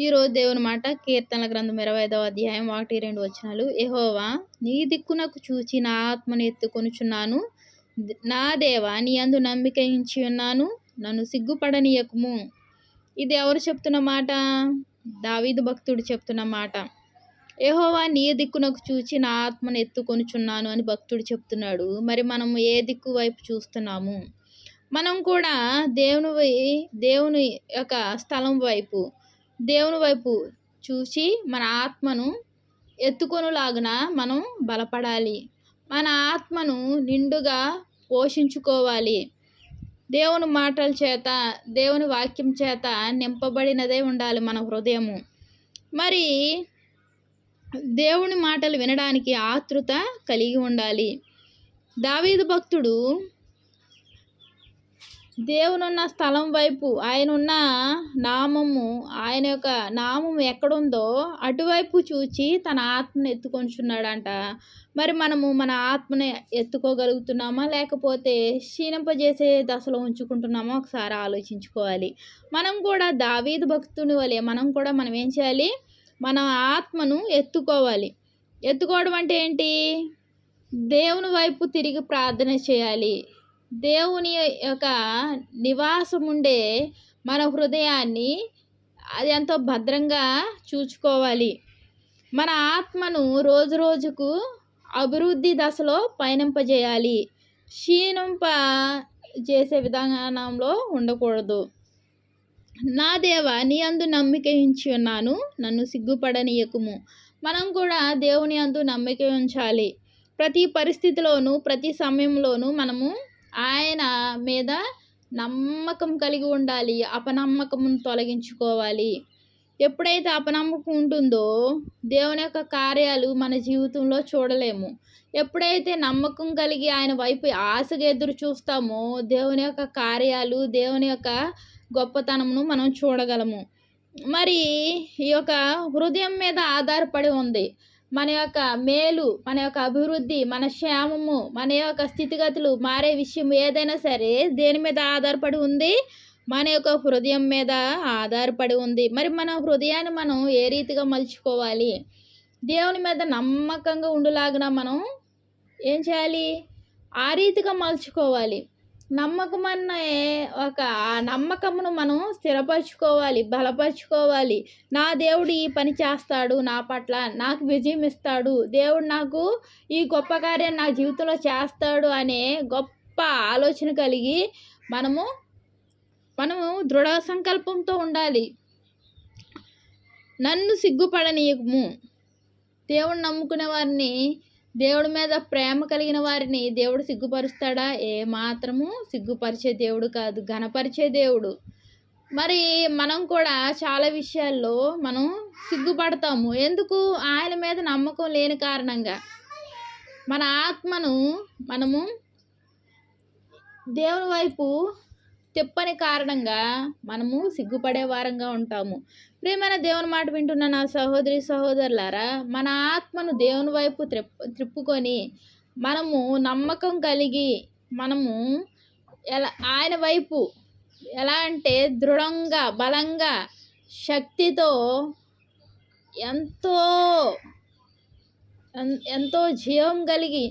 ఈరోజు దేవుని మాట కీర్తనల గ్రంథం ఇరవై ఐదవ అధ్యాయం ఒకటి రెండు వచనాలు. ఎహోవా నీ దిక్కునకు చూచి నా ఆత్మను ఎత్తుకొనుచున్నాను. నా దేవా నీ అందు నమ్మిక ఇచ్చి ఉన్నాను. నన్ను సిగ్గుపడనీయకుము. ఇది ఎవరు చెప్తున్న మాట? దావీదు భక్తుడు చెప్తున్న మాట. ఎహోవా నీ దిక్కునకు చూచి నా ఆత్మను ఎత్తుకొనుచున్నాను అని భక్తుడు చెప్తున్నాడు. మరి మనం ఏ దిక్కు వైపు చూస్తున్నాము? మనం కూడా దేవుని దేవుని యొక్క స్థలం వైపు దేవుని వైపు చూసి మన ఆత్మను ఎత్తుకొనులాగున మనం బలపడాలి. మన ఆత్మను నిండుగా పోషించుకోవాలి. దేవుని మాటల చేత దేవుని వాక్యం చేత నింపబడినదే ఉండాలి మన హృదయము. మరి దేవుని మాటలు వినడానికి ఆతృత కలిగి ఉండాలి. దావీదు భక్తుడు దేవునున్న స్థలం వైపు ఆయన ఉన్న నామము ఆయన యొక్క నామం ఎక్కడుందో అటువైపు చూచి తన ఆత్మను ఎత్తుకొంచున్నాడంట మరి మనము మన ఆత్మని ఎత్తుకోగలుగుతున్నామా? లేకపోతే క్షీణింపజేసే దశలో ఉంచుకుంటున్నామా? ఒకసారి ఆలోచించుకోవాలి. మనం కూడా దావీదు భక్తుని వలె మనం కూడా మనం ఏం చేయాలి? మన ఆత్మను ఎత్తుకోవాలి. ఎత్తుకోవడం అంటే ఏంటి? దేవుని వైపు తిరిగి ప్రార్థన చేయాలి. దేవుని యొక్క నివాసం ఉండే మన హృదయాన్ని అది ఎంతో భద్రంగా చూచుకోవాలి. మన ఆత్మను రోజు రోజుకు అభివృద్ధి దశలో పయనింపజేయాలి. క్షీణింప చేసే విధానంలో ఉండకూడదు. నా దేవ నీ అందు నమ్మిక ఉంచి ఉన్నాను. నన్ను సిగ్గుపడనీయకుము. మనం కూడా దేవుని అందు నమ్మిక ఉంచాలి. ప్రతి పరిస్థితిలోనూ ప్రతి సమయంలోనూ మనము ఆయన మీద నమ్మకం కలిగి ఉండాలి అపనమ్మకమును తొలగించుకోవాలి. ఎప్పుడైతే అపనమ్మకం ఉంటుందో దేవుని యొక్క కార్యాలు మన జీవితంలో చూడలేము. ఎప్పుడైతే నమ్మకం కలిగి ఆయన వైపు ఆశగా ఎదురు చూస్తామో దేవుని యొక్క కార్యాలు దేవుని యొక్క గొప్పతనమును మనం చూడగలము. మరి ఈ యొక్క హృదయం మీద ఆధారపడి ఉంది. మన యొక్క మేలు మన యొక్క అభివృద్ధి మన క్షేమము మన యొక్క స్థితిగతులు మారే విషయం ఏదైనా సరే దేని మీద ఆధారపడి ఉంది? మన యొక్క హృదయం మీద ఆధారపడి ఉంది. మరి మన హృదయాన్ని మనం ఏ రీతిగా మలుచుకోవాలి? దేవుని మీద నమ్మకంగా ఉండులాగిన మనం ఏం చేయాలి? ఆ రీతిగా మలుచుకోవాలి. నమ్మకం అన్న ఒక ఆ నమ్మకమును మనం స్థిరపరచుకోవాలి బలపరుచుకోవాలి. నా దేవుడు ఈ పని చేస్తాడు నా పట్ల నాకు విజయం ఇస్తాడు. దేవుడు నాకు ఈ గొప్ప కార్యం నా జీవితంలో చేస్తాడు అనే గొప్ప ఆలోచన కలిగి మనము మనము దృఢ సంకల్పంతో ఉండాలి. నన్ను సిగ్గుపడనీయము. దేవుణ్ణి నమ్ముకునే వారిని దేవుడి మీద ప్రేమ కలిగిన వారిని దేవుడు సిగ్గుపరుస్తాడా? ఏ మాత్రము సిగ్గుపరిచే దేవుడు కాదు ఘనపరిచే దేవుడు. మరి మనం కూడా చాలా విషయాల్లో మనం సిగ్గుపడతాము. ఎందుకు? ఆయన మీద నమ్మకం లేని కారణంగా. మన ఆత్మను మనము దేవుని వైపు చెప్పని కారణంగా మనము సిగ్గుపడే వారంగా ఉంటాము. ప్రియమైన దేవుని మాట వింటున్న నా సహోదరి సహోదరులారా మన ఆత్మను దేవుని వైపు త్రిప్ త్రిప్పుకొని మనము నమ్మకం కలిగి మనము ఎలా ఆయన వైపు ఎలా అంటే దృఢంగా బలంగా శక్తితో ఎంతో ఎంతో జీవం కలిగి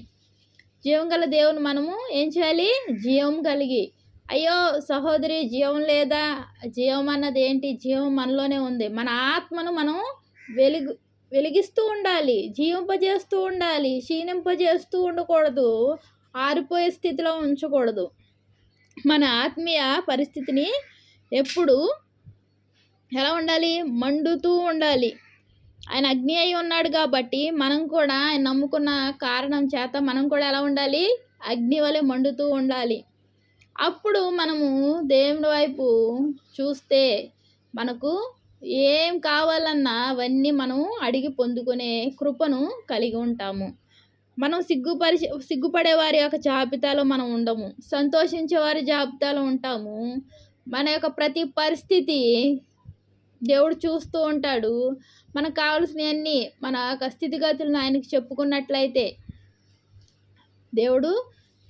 జీవం గల దేవుని మనము ఏం చేయాలి? జీవం కలిగి అయ్యో సహోదరి జీవం లేదా జీవం అన్నది ఏంటి జీవం మనలోనే ఉంది. మన ఆత్మను మనం వెలుగు వెలిగిస్తూ ఉండాలి జీవింపజేస్తూ ఉండాలి క్షీణింపజేస్తూ ఉండకూడదు ఆరిపోయే స్థితిలో ఉంచకూడదు. మన ఆత్మీయ పరిస్థితిని ఎప్పుడు ఎలా ఉండాలి? మండుతూ ఉండాలి. ఆయన అగ్ని అయి ఉన్నాడు కాబట్టి మనం కూడా ఆయన నమ్ముకున్న కారణం చేత మనం కూడా ఎలా ఉండాలి? అగ్ని వలె మండుతూ ఉండాలి. అప్పుడు మనము దేవుని వైపు చూస్తే మనకు ఏం కావాలన్నా అవన్నీ మనం అడిగి పొందుకునే కృపను కలిగి ఉంటాము. మనం సిగ్గుపరిచే సిగ్గుపడే వారి యొక్క జాబితాలో మనం ఉండము. సంతోషించే వారి జాబితాలో ఉంటాము. మన యొక్క ప్రతి పరిస్థితి దేవుడు చూస్తూ ఉంటాడు. మనకు కావాల్సినవన్నీ మన యొక్క స్థితిగతులను ఆయనకి చెప్పుకున్నట్లయితే దేవుడు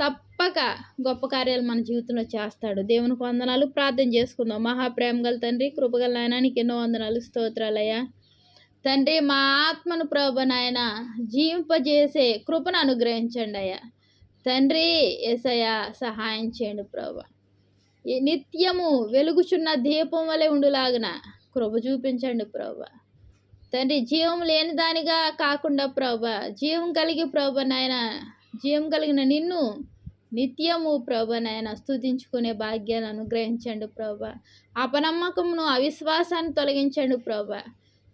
తప్పక గొప్ప కార్యాలు మన జీవితంలో చేస్తాడు. దేవునికి వందనాలు. ప్రార్థన చేసుకుందాం. మహాప్రేమ గల తండ్రి కృపగల నాయన నీకు ఎన్నో వందనాలు. స్తోత్రాలయ్యా. తండ్రి మా ఆత్మను ప్రభ నాయన జీవింపజేసే కృపను అనుగ్రహించండి అయ్యా. తండ్రి ఏసయ్య సహాయం చేయండి ప్రభ. ఈ నిత్యము వెలుగుచున్న దీపం వలె ఉండులాగన కృప చూపించండి ప్రభ. తండ్రి జీవం లేని దానిగా కాకుండా ప్రభ జీవం కలిగి ప్రభ నాయన జీవం కలిగిన నిన్ను నిత్యము ప్రభ నాయన స్థుతించుకునే భాగ్యాన్ని అనుగ్రహించండి ప్రభ. అపనమ్మకమును అవిశ్వాసాన్ని తొలగించండి ప్రభ.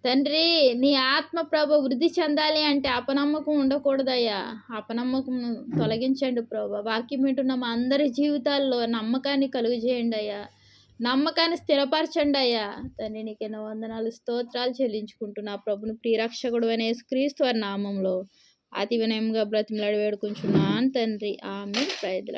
తండ్రి నీ ఆత్మ ప్రభ వృద్ధి చెందాలి అంటే అపనమ్మకం ఉండకూడదయ్యా. అపనమ్మకం తొలగించండి ప్రభ. వాక్యం వింటున్న మా అందరి జీవితాల్లో నమ్మకాన్ని కలుగు చేయండి అయ్యా నమ్మకాన్ని స్థిరపరచండి అయ్యా తండ్రి నీకు ఎన్నో వందనాలు స్తోత్రాలు చెల్లించుకుంటున్నా. ప్రభుని ప్రియరక్షకుడు అనే క్రీస్తు నామంలో. అతి వినయంగా బ్రతిమలాడి వేడుకుంటున్నాను తండ్రి. ఆమె ప్రయత్న